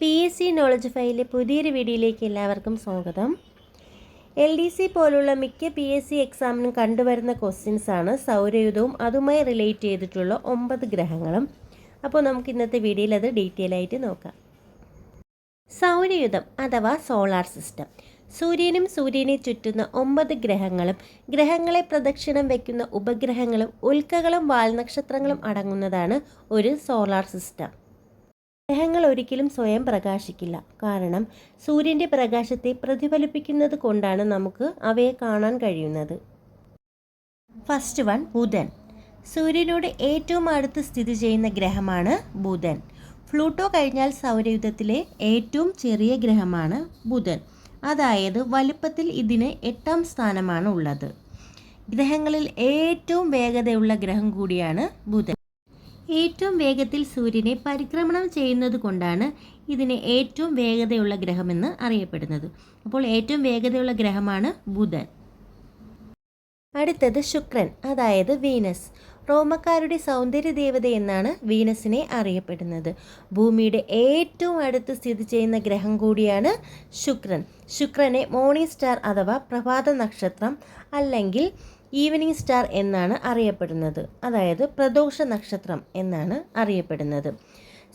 P S C knowledge ഫയലിലെ പുതിയൊരു വീഡിയോയിലേക്ക് എല്ലാവർക്കും സ്വാഗതം. എൽ ഡി സി പോലുള്ള മിക്ക പി എസ് സി എക്സാമിനും കണ്ടുവരുന്ന ക്വസ്റ്റ്യൻസ് ആണ് സൗരയുധവും അതുമായി റിലേറ്റ് ചെയ്തിട്ടുള്ള ഒമ്പത് ഗ്രഹങ്ങളും. അപ്പോൾ നമുക്ക് ഇന്നത്തെ വീഡിയോയിൽ അത് ഡീറ്റെയിൽ ആയിട്ട് നോക്കാം. സൗരയുധം അഥവാ സോളാർ സിസ്റ്റം സൂര്യനും സൂര്യനെ ചുറ്റുന്ന ഒമ്പത് ഗ്രഹങ്ങളും ഗ്രഹങ്ങളെ പ്രദക്ഷിണം വയ്ക്കുന്ന ഉപഗ്രഹങ്ങളും ഉൽക്കകളും വാൽനക്ഷത്രങ്ങളും അടങ്ങുന്നതാണ് ഒരു സോളാർ സിസ്റ്റം ഗ്രഹങ്ങൾ ഒരിക്കലും സ്വയം പ്രകാശിക്കില്ല. കാരണം സൂര്യന്റെ പ്രകാശത്തെ പ്രതിഫലിപ്പിക്കുന്നത് കൊണ്ടാണ് നമുക്ക് അവയെ കാണാൻ കഴിയുന്നത്. ഫസ്റ്റ് വൺ ബുധൻ. സൂര്യനോട് ഏറ്റവും അടുത്ത് സ്ഥിതി ചെയ്യുന്ന ഗ്രഹമാണ് ബുധൻ. ഫ്ലൂട്ടോ കഴിഞ്ഞാൽ സൗരയുധത്തിലെ ഏറ്റവും ചെറിയ ഗ്രഹമാണ് ബുധൻ. അതായത് വലിപ്പത്തിൽ ഇതിന് എട്ടാം സ്ഥാനമാണ് ഉള്ളത്. ഗ്രഹങ്ങളിൽ ഏറ്റവും വേഗതയുള്ള ഗ്രഹം കൂടിയാണ് ബുധൻ. ഏറ്റവും വേഗത്തിൽ സൂര്യനെ പരിക്രമണം ചെയ്യുന്നത് കൊണ്ടാണ് ഇതിനെ ഏറ്റവും വേഗതയുള്ള ഗ്രഹമെന്ന് അറിയപ്പെടുന്നത്. അപ്പോൾ ഏറ്റവും വേഗതയുള്ള ഗ്രഹമാണ് ബുധൻ. അടുത്തത് ശുക്രൻ അതായത് വീനസ്. റോമക്കാരുടെ സൗന്ദര്യ ദേവത എന്നാണ് വീനസിനെ അറിയപ്പെടുന്നത്. ഭൂമിയുടെ ഏറ്റവും അടുത്ത് സ്ഥിതി ചെയ്യുന്ന ഗ്രഹം കൂടിയാണ് ശുക്രൻ. ശുക്രനെ മോർണിംഗ് സ്റ്റാർ അഥവാ പ്രഭാത നക്ഷത്രം അല്ലെങ്കിൽ ഈവനിങ് സ്റ്റാർ എന്നാണ് അറിയപ്പെടുന്നത്. അതായത് പ്രദോഷ നക്ഷത്രം എന്നാണ് അറിയപ്പെടുന്നത്.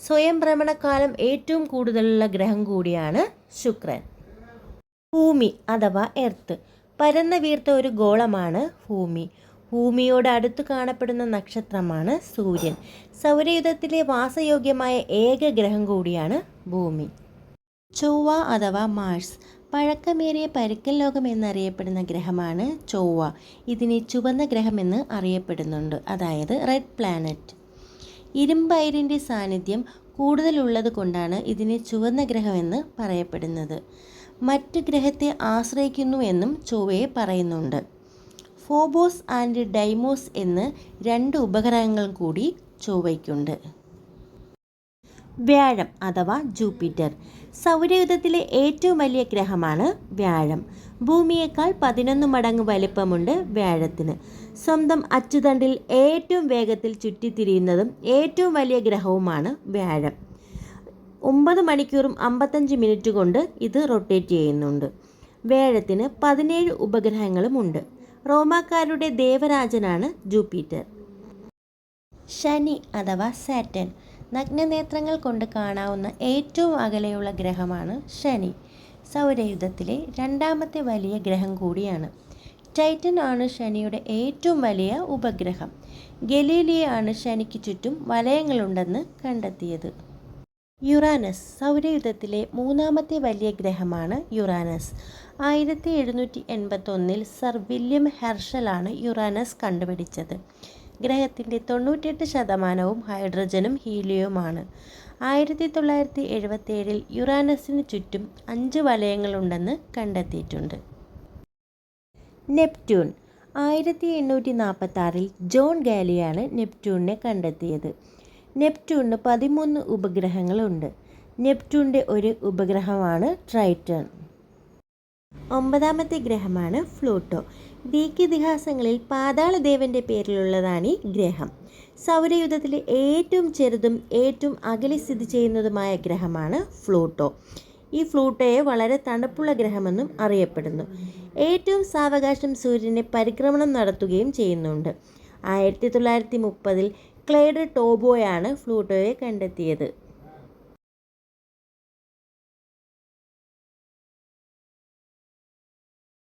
സ്വയം ഭ്രമണകാലം ഏറ്റവും കൂടുതലുള്ള ഗ്രഹം കൂടിയാണ് ശുക്രൻ. ഭൂമി അഥവാ എർത്ത്. പരന്ന വീർത്ത ഒരു ഗോളമാണ് ഭൂമി. ഭൂമിയോട് അടുത്ത് കാണപ്പെടുന്ന നക്ഷത്രമാണ് സൂര്യൻ. സൗരയുധത്തിലെ വാസയോഗ്യമായ ഏക ഗ്രഹം കൂടിയാണ് ഭൂമി. ചൊവ്വ അഥവാ മാഴ്സ് പഴക്കമേറിയ പരുക്കൽ ലോകം എന്നറിയപ്പെടുന്ന ഗ്രഹമാണ് ചൊവ്വ. ഇതിനെ ചുവന്ന ഗ്രഹമെന്ന് അറിയപ്പെടുന്നുണ്ട്. അതായത് റെഡ് പ്ലാനറ്റ്. ഇരുമ്പയിരിന്റെ സാന്നിധ്യം കൂടുതലുള്ളത് കൊണ്ടാണ് ഇതിനെ ചുവന്ന ഗ്രഹമെന്ന് പറയപ്പെടുന്നത്. മറ്റ് ഗ്രഹത്തെ ആശ്രയിക്കുന്നു എന്നും ചൊവ്വയെ പറയുന്നുണ്ട്. ഫോബോസ് ആൻഡ് ഡൈമോസ് എന്ന് രണ്ട് ഉപഗ്രഹങ്ങൾ കൂടി ചൊവ്വയ്ക്കുണ്ട്. വ്യാഴം അഥവാ ജൂപ്പിറ്റർ. സൗരയുധത്തിലെ ഏറ്റവും വലിയ ഗ്രഹമാണ് വ്യാഴം. ഭൂമിയേക്കാൾ പതിനൊന്ന് മടങ്ങ് വലിപ്പമുണ്ട് വ്യാഴത്തിന്. സ്വന്തം അച്ചുതണ്ടിൽ ഏറ്റവും വേഗത്തിൽ ചുറ്റിത്തിരിയുന്നതും ഏറ്റവും വലിയ ഗ്രഹവുമാണ് വ്യാഴം. ഒമ്പത് മണിക്കൂറും അമ്പത്തഞ്ച് മിനിറ്റ് കൊണ്ട് ഇത് റൊട്ടേറ്റ് ചെയ്യുന്നുണ്ട്. വ്യാഴത്തിന് പതിനേഴ് ഉപഗ്രഹങ്ങളുമുണ്ട് റോമാക്കാരുടെ ദേവരാജനാണ് ജൂപ്പിറ്റർ. ശനി അഥവാ സാറ്റൻ നഗ്നനേത്രങ്ങൾ കൊണ്ട് കാണാവുന്ന ഏറ്റവും അകലെയുള്ള ഗ്രഹമാണ് ശനി. സൗരയുധത്തിലെ രണ്ടാമത്തെ വലിയ ഗ്രഹം കൂടിയാണ്. ടൈറ്റൻ ആണ് ശനിയുടെ ഏറ്റവും വലിയ ഉപഗ്രഹം. ഗലീലിയ ആണ് ശനിക്ക് ചുറ്റും വലയങ്ങളുണ്ടെന്ന് കണ്ടെത്തിയത്. യുറാനസ് സൗരയുധത്തിലെ മൂന്നാമത്തെ വലിയ ഗ്രഹമാണ് യുറാനസ്. ആയിരത്തി എഴുന്നൂറ്റി എൺപത്തൊന്നിൽ സർ വില്യം ഹെർഷലാണ് യുറാനസ് കണ്ടുപിടിച്ചത്. ഗ്രഹത്തിന്റെ തൊണ്ണൂറ്റെട്ട് ശതമാനവും ഹൈഡ്രജനും ഹീലിയവുമാണ് ആയിരത്തി തൊള്ളായിരത്തി എഴുപത്തേഴിൽ യുറാനസിന് ചുറ്റും അഞ്ച് വലയങ്ങളുണ്ടെന്ന് കണ്ടെത്തിയിട്ടുണ്ട്. നെപ്റ്റ്യൂൺ. ആയിരത്തി എണ്ണൂറ്റി നാൽപ്പത്തി ജോൺ ഗാലിയാണ് നെപ്റ്റ്യൂണിനെ കണ്ടെത്തിയത്. നെപ്റ്റ്യൂണിന് പതിമൂന്ന് ഉപഗ്രഹങ്ങളുണ്ട്. നെപ്റ്റ്യൂണിന്റെ ഒരു ഉപഗ്രഹമാണ് ട്രൈറ്റൺ. ഒമ്പതാമത്തെ ഗ്രഹമാണ് ഫ്ലൂട്ടോ. ഗ്രീക്ക് ഇതിഹാസങ്ങളിൽ പാതാളദേവന്റെ പേരിലുള്ളതാണ് ഈ ഗ്രഹം. സൗരയുധത്തിലെ ഏറ്റവും ചെറുതും ഏറ്റവും അകലെ സ്ഥിതി ചെയ്യുന്നതുമായ ഗ്രഹമാണ് ഫ്ലൂട്ടോ. ഈ ഫ്ലൂട്ടോയെ വളരെ തണുപ്പുള്ള ഗ്രഹമെന്നും അറിയപ്പെടുന്നു. ഏറ്റവും സാവകാശം സൂര്യനെ പരിക്രമണം നടത്തുകയും ചെയ്യുന്നുണ്ട്. ആയിരത്തി തൊള്ളായിരത്തി മുപ്പതിൽ ക്ലേഡ് ടോബോയാണ് ഫ്ലൂട്ടോയെ കണ്ടെത്തിയത്.